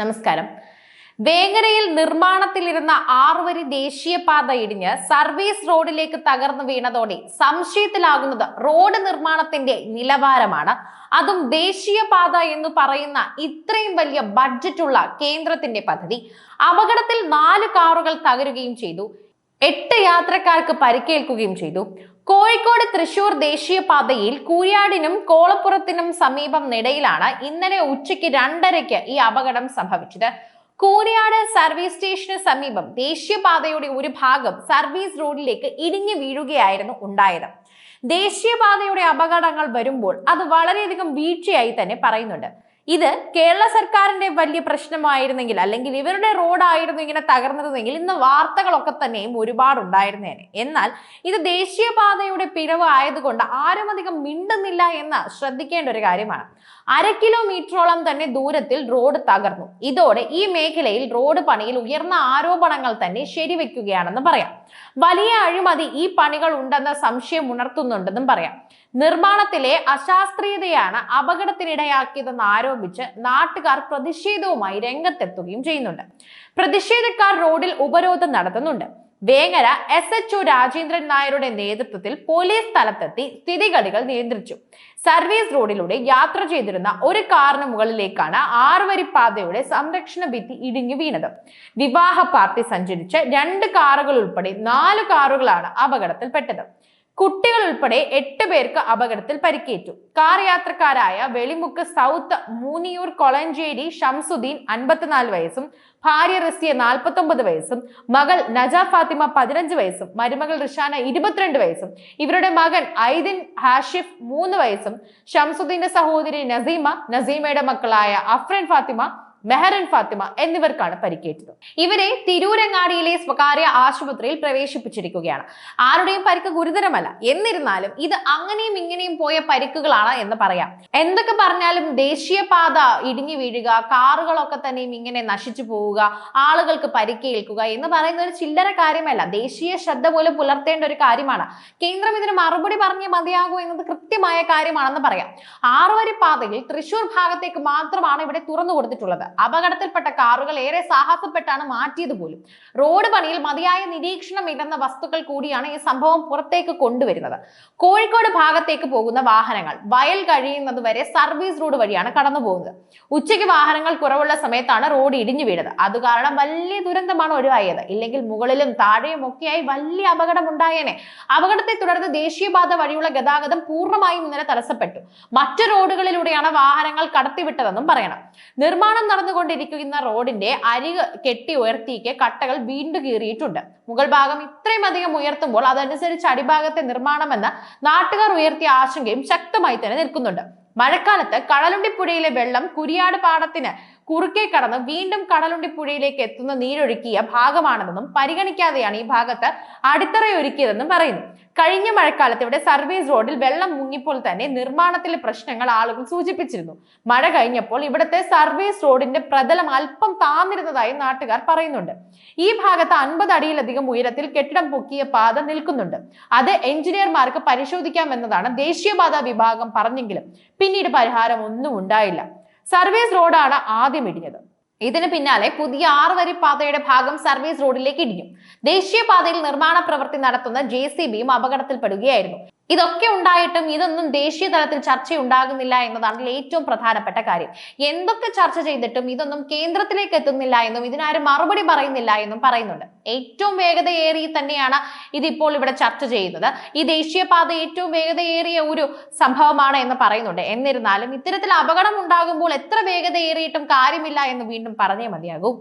നമസ്കാരം. വേങ്ങരയിൽ നിർമ്മാണത്തിലിരുന്ന ആറുവരി ദേശീയപാത ഇടിഞ്ഞ് സർവീസ് റോഡിലേക്ക് തകർന്നു വീണതോടെ സംശയത്തിലാകുന്നത് റോഡ് നിർമ്മാണത്തിന്റെ നിലവാരമാണ്. അതും ദേശീയപാത എന്ന് പറയുന്ന ഇത്രയും വലിയ ബഡ്ജറ്റുള്ള കേന്ദ്രത്തിന്റെ പദ്ധതി അപകടത്തിൽ നാല് കാറുകൾ തകരുകയും ചെയ്തു. എട്ട് യാത്രക്കാർക്ക് പരിക്കേൽക്കുകയും ചെയ്തു. കോഴിക്കോട് തൃശൂർ ദേശീയപാതയിൽ കൂരിയാടിനും കോളപ്പുറത്തിനും സമീപം നിടയിലാണ് ഇന്നലെ ഉച്ചയ്ക്ക് രണ്ടരയ്ക്ക് ഈ അപകടം സംഭവിച്ചത്. കൂരിയാട് സർവീസ് സ്റ്റേഷന് സമീപം ദേശീയപാതയുടെ ഒരു ഭാഗം സർവീസ് റോഡിലേക്ക് ഇടിഞ്ഞു വീഴുകയായിരുന്നു ഉണ്ടായത്. ദേശീയപാതയുടെ അപകടങ്ങൾ വരുമ്പോൾ അത് വളരെയധികം വീഴ്ചയായി തന്നെ പറയുന്നുണ്ട്. ഇത് കേരള സർക്കാരിന്റെ വലിയ പ്രശ്നമായിരുന്നെങ്കിൽ അല്ലെങ്കിൽ ഇവരുടെ റോഡായിരുന്നു ഇങ്ങനെ തകർന്നിരുന്നെങ്കിൽ ഇന്ന് വാർത്തകളൊക്കെ തന്നെയും ഒരുപാട് ഉണ്ടായിരുന്നേനെ എന്നാൽ ഇത് ദേശീയപാതയുടെ പിഴവ് ആയതുകൊണ്ട് ആരും അധികം മിണ്ടുന്നില്ല എന്ന് ശ്രദ്ധിക്കേണ്ട ഒരു കാര്യമാണ്. അര കിലോമീറ്ററോളം തന്നെ ദൂരത്തിൽ റോഡ് തകർന്നു. ഇതോടെ ഈ മേഖലയിൽ റോഡ് പണിയിൽ ഉയർന്ന ആരോപണങ്ങൾ തന്നെ ശരിവെക്കുകയാണെന്ന് പറയാം. വലിയ അഴിമതി ഈ പണികൾ ഉണ്ടെന്ന സംശയം ഉണർത്തുന്നുണ്ടെന്നും പറയാം. നിർമ്മാണത്തിലെ അശാസ്ത്രീയതയാണ് അപകടത്തിനിടയാക്കിയതെന്ന് ആരോപിച്ച് നാട്ടുകാർ പ്രതിഷേധവുമായി രംഗത്തെത്തുകയും ചെയ്യുന്നുണ്ട്. പ്രതിഷേധക്കാർ റോഡിൽ ഉപരോധം നടത്തുന്നുണ്ട്. Vengara S H O Rajendran നായരുടെ നേതൃത്വത്തിൽ പോലീസ് സ്ഥലത്തെത്തി സ്ഥിതിഗതികൾ നിയന്ത്രിച്ചു. സർവീസ് റോഡിലൂടെ യാത്ര ചെയ്തിരുന്ന ഒരു കാറിന് മുകളിലേക്കാണ് ആറുവരി പാതയുടെ സംരക്ഷണ ഭിത്തി ഇടിഞ്ഞു വീണത്. വിവാഹ പാർട്ടി സഞ്ചരിച്ച രണ്ട് കാറുകൾ ഉൾപ്പെടെ നാല് കാറുകളാണ് അപകടത്തിൽപ്പെട്ടത്. കുട്ടികൾ ഉൾപ്പെടെ എട്ട് പേർക്ക് അപകടത്തിൽ പരിക്കേറ്റു. കാർ യാത്രക്കാരായ വെളിമുക്ക് സൗത്ത് മൂനിയൂർ കൊളഞ്ചേരി ഷംസുദ്ദീൻ അൻപത്തിനാല് വയസ്സും ഭാര്യ റസിയ നാൽപ്പത്തൊമ്പത് വയസ്സും മകൾ നജ ഫാത്തിമ പതിനഞ്ച് വയസ്സും മരുമകൾ റിഷാന ഇരുപത്തിരണ്ട് വയസ്സും ഇവരുടെ മകൻ ഐദിൻ ഹാഷിഫ് മൂന്ന് വയസ്സും ഷംസുദ്ദീന്റെ സഹോദരി നസീമ നസീമയുടെ മക്കളായ അഫ്രൻ ഫാത്തിമ മെഹറൻ ഫാത്തിമ എന്നിവർക്കാണ് പരിക്കേറ്റത്. ഇവരെ തിരൂരങ്ങാടിയിലെ സ്വകാര്യ ആശുപത്രിയിൽ പ്രവേശിപ്പിച്ചിരിക്കുകയാണ്. ആരുടെയും പരിക്ക് ഗുരുതരമല്ല. എന്നിരുന്നാലും ഇത് അങ്ങനെയും ഇങ്ങനെയും പോയ പരിക്കുകളാണ് എന്ന് പറയാം. എന്തൊക്കെ പറഞ്ഞാലും ദേശീയപാത ഇടിഞ്ഞു വീഴുക കാറുകളൊക്കെ തന്നെയും ഇങ്ങനെ നശിച്ചു പോവുക ആളുകൾക്ക് പരിക്കേൽക്കുക എന്ന് പറയുന്ന ഒരു ചില്ലറ കാര്യമല്ല. ദേശീയ ശ്രദ്ധ പോലും പുലർത്തേണ്ട ഒരു കാര്യമാണ്. കേന്ദ്രം ഇതിന് മറുപടി പറഞ്ഞേ മതിയാകൂ എന്നത് കൃത്യമായ കാര്യമാണെന്ന് പറയാം. ആറുവരി പാതയിൽ തൃശൂർ ഭാഗത്തേക്ക് മാത്രമാണ് ഇവിടെ തുറന്നു കൊടുത്തിട്ടുള്ളത്. അപകടത്തിൽപ്പെട്ട കാറുകൾ ഏറെ സാഹസപ്പെട്ടാണ് മാറ്റിയത് പോലും. റോഡ് പണിയിൽ മതിയായ നിരീക്ഷണം ഇടുന്ന വസ്തുക്കൾ കൂടിയാണ് ഈ സംഭവം പുറത്തേക്ക് കൊണ്ടുവരുന്നത്. കോഴിക്കോട് ഭാഗത്തേക്ക് പോകുന്ന വാഹനങ്ങൾ വയൽ കഴിയുന്നത് വരെ സർവീസ് റോഡ് വഴിയാണ് കടന്നു പോകുന്നത്. ഉച്ചയ്ക്ക് വാഹനങ്ങൾ കുറവുള്ള സമയത്താണ് റോഡ് ഇടിഞ്ഞു വീണത് അത് കാരണം വലിയ ദുരന്തമാണ് ഒഴിവായത്. ഇല്ലെങ്കിൽ മുകളിലും താഴെയും ഒക്കെയായി വലിയ അപകടം ഉണ്ടായേനെ. അപകടത്തെ തുടർന്ന് ദേശീയപാത വഴിയുള്ള ഗതാഗതം പൂർണമായും ഇന്നലെ തടസ്സപ്പെട്ടു. മറ്റു റോഡുകളിലൂടെയാണ് വാഹനങ്ങൾ കടത്തിവിട്ടതെന്നും പറയണം. നിർമ്മാണം നടന്നുകൊണ്ടിരിക്കുന്ന റോഡിന്റെ അരിക് കെട്ടി ഉയർത്തിക്ക് കട്ടകൾ വീണ്ടും കീറിയിട്ടുണ്ട്. മുകൾ ഭാഗം ഇത്രയും അധികം ഉയർത്തുമ്പോൾ അതനുസരിച്ച് അടിഭാഗത്തെ നിർമ്മാണമെന്ന് നാട്ടുകാർ ഉയർത്തിയ ആശങ്കയും ശക്തമായി തന്നെ നിൽക്കുന്നുണ്ട്. മഴക്കാലത്ത് കടലുണ്ടിപ്പുഴയിലെ വെള്ളം കുരിയാട് പാടത്തിന് കുറുക്കെ കടന്ന് വീണ്ടും കടലുണ്ടിപ്പുഴയിലേക്ക് എത്തുന്ന നീരൊഴുക്കിയ ഭാഗമാണെന്നും പരിഗണിക്കാതെയാണ് ഈ ഭാഗത്ത് അടിത്തറയൊരുക്കിയതെന്നും പറയുന്നു. കഴിഞ്ഞ മഴക്കാലത്ത് ഇവിടെ സർവീസ് റോഡിൽ വെള്ളം മുങ്ങിപ്പോൾ തന്നെ നിർമ്മാണത്തിലെ പ്രശ്നങ്ങൾ ആളുകൾ സൂചിപ്പിച്ചിരുന്നു. മഴ കഴിഞ്ഞപ്പോൾ ഇവിടുത്തെ സർവീസ് റോഡിന്റെ പ്രതലം അല്പം താന്നിരുന്നതായി നാട്ടുകാർ പറയുന്നുണ്ട്. ഈ ഭാഗത്ത് അൻപത് അടിയിലധികം ഉയരത്തിൽ കെട്ടിടം പൊക്കിയ പാത നിൽക്കുന്നുണ്ട്. അത് എഞ്ചിനീയർമാർക്ക് പരിശോധിക്കാമെന്നതാണ് ദേശീയപാതാ വിഭാഗം പറഞ്ഞെങ്കിലും പിന്നീട് പരിഹാരം ഒന്നും ഉണ്ടായില്ല. സർവീസ് റോഡാണ് ആദ്യം ഇടിഞ്ഞത്. ഇതിന് പിന്നാലെ പുതിയ ആറുവരി പാതയുടെ ഭാഗം സർവീസ് റോഡിലേക്ക് ഇടിഞ്ഞു. ദേശീയപാതയിൽ നിർമ്മാണ പ്രവൃത്തി നടത്തുന്ന ജെ സി ബിയും അപകടത്തിൽപ്പെടുകയായിരുന്നു. ഇതൊക്കെ ഉണ്ടായിട്ടും ഇതൊന്നും ദേശീയ തലത്തിൽ ചർച്ചയുണ്ടാകുന്നില്ല എന്നതാണ് ഇതിൽ ഏറ്റവും പ്രധാനപ്പെട്ട കാര്യം. എന്തൊക്കെ ചർച്ച ചെയ്തിട്ടും ഇതൊന്നും കേന്ദ്രത്തിലേക്ക് എത്തുന്നില്ല എന്നും ഇതിനാരും മറുപടി പറയുന്നില്ല എന്നും പറയുന്നുണ്ട്. ഏറ്റവും വേഗതയേറി തന്നെയാണ് ഇതിപ്പോൾ ഇവിടെ ചർച്ച ചെയ്യുന്നത്. ഈ ദേശീയപാത ഏറ്റവും വേഗതയേറിയ ഒരു സംഭവമാണ് എന്ന് പറയുന്നുണ്ട്. എന്നിരുന്നാലും ഇത്തരത്തിൽ അപകടം ഉണ്ടാകുമ്പോൾ എത്ര വേഗതയേറിയിട്ടും കാര്യമില്ല എന്ന് വീണ്ടും പറഞ്ഞേ മതിയാകൂ.